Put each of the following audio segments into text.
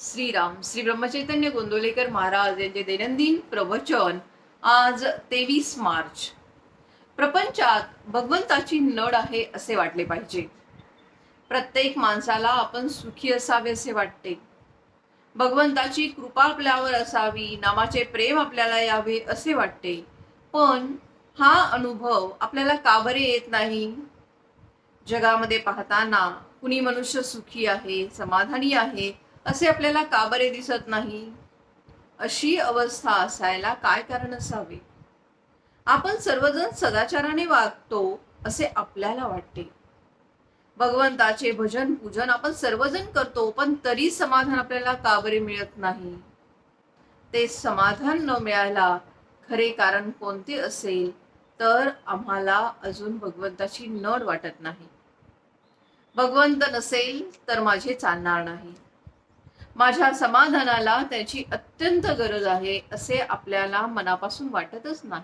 श्रीराम श्री ब्रह्मचैतन्य गोंदवलेकर महाराज यांचे दैनंदिन प्रवचन आज तेवीस मार्च. प्रपंचात भगवंताची नड आहे असे वाटले पाहिजे. प्रत्येक माणसाला आपण सुखी असावे असे वाटते. भगवंताची कृपा आपल्यावर असावी नामाचे प्रेम आपल्याला यावे असे वाटते. पण हा अनुभव आपल्याला का बरे येत नाही? जगामध्ये पाहताना कुणी मनुष्य सुखी आहे समाधानी आहे असे आपल्याला का बरे दिसत नाही? अशी अवस्था असायला काय कारण असावे? आपण सर्वजण सदाचाराने वागतो असे आपल्याला वाटते. भगवंताचे भजन पूजन आपण सर्वजण करतो पण तरी समाधान आपल्याला का बरे मिळत नाही? ते समाधान न मिळायला खरे कारण कोणते असेल तर आम्हाला अजून भगवंताची नड वाटत नाही. भगवंत नसेल तर माझे चालणार नाही. माझ्या समाधानाला त्याची अत्यंत गरज आहे असे आपल्याला मनापासून वाटतच नाही.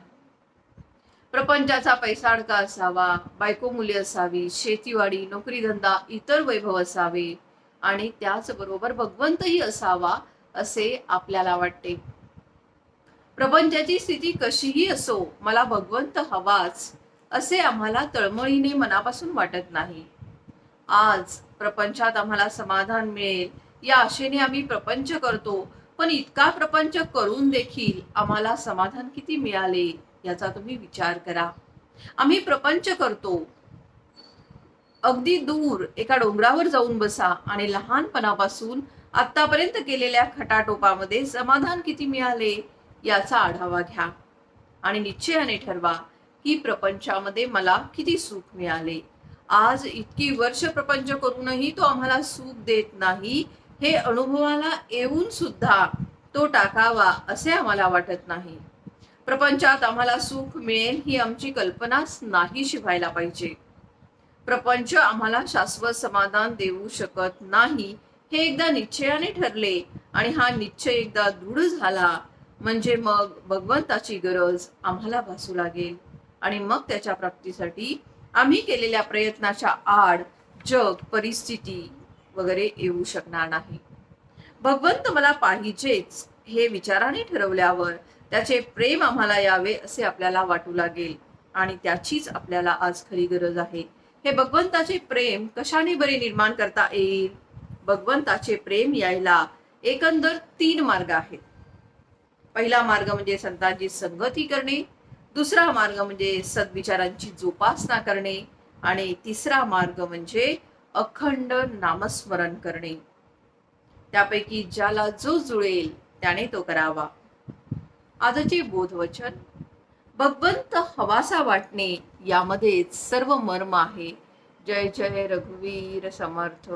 प्रपंचाचा पैसा अडका असावा बायको मुली असावी शेतीवाडी नोकरी धंदा इतर वैभव असावे आणि त्याचबरोबर भगवंतही असावा असे आपल्याला वाटते. प्रपंचाची स्थिती कशीही असो मला भगवंत हवाच असे आम्हाला तळमळीने मनापासून वाटत नाही. आज प्रपंचात आम्हाला समाधान मिळेल या आशेने आम्ही प्रपंच करतो. पण इतका प्रपंच करून देखील आम्हाला समाधान किती मिळाले याचा तुम्ही विचार करा. आम्ही प्रपंच करतो. अगदी दूर एका डोंगरावर जाऊन बसा आणि लहानपणापासून आतापर्यंत केलेल्या खटाटोपामध्ये समाधान किती मिळाले याचा आढावा घ्या. आणि निश्चयाने ठरवा की प्रपंचामध्ये मला किती सुख मिळाले. आज इतकी वर्ष प्रपंच करूनही तो आम्हाला सुख देत नाही हे अनुभवाला येऊन सुद्धा तो टाकावा असे आम्हाला वाटत नाही. प्रपंचात आम्हाला सुख मिळेल ही आमची कल्पनाच नाही शिवायला पाहिजे. प्रपंच आम्हाला शाश्वत समाधान देऊ शकत नाही हे एकदा निश्चयाने ठरले आणि हा निश्चय एकदा दृढ झाला म्हणजे मग भगवंताची गरज आम्हाला भासू लागेल आणि मग त्याच्या प्राप्तीसाठी आम्ही केलेल्या प्रयत्नाच्या आड जग परिस्थिती वगैरे येऊ शकणार नाही. भगवंत मला पाहिजेच हे विचाराने ठरवल्यावर त्याचे प्रेम आम्हाला यावे असे आपल्याला वाटू लागेल आणि त्याचीच आपल्याला आज खरी गरज आहे. हे भगवंताचे प्रेम कशाने बरे निर्माण करता येईल? भगवंताचे प्रेम यायला एकंदर तीन मार्ग आहेत. पहिला मार्ग म्हणजे संतांची संगती करणे दुसरा मार्ग म्हणजे सद्विचारांची जोपासना करणे आणि तिसरा मार्ग म्हणजे अखंड नामस्मरण करणे. त्यापैकी ज्याला जो जुळेल त्याने तो करावा. आजचे बोधवचन भगवंत हवासा वाटणे यामध्येच सर्व मर्म आहे. जय जय रघुवीर समर्थ.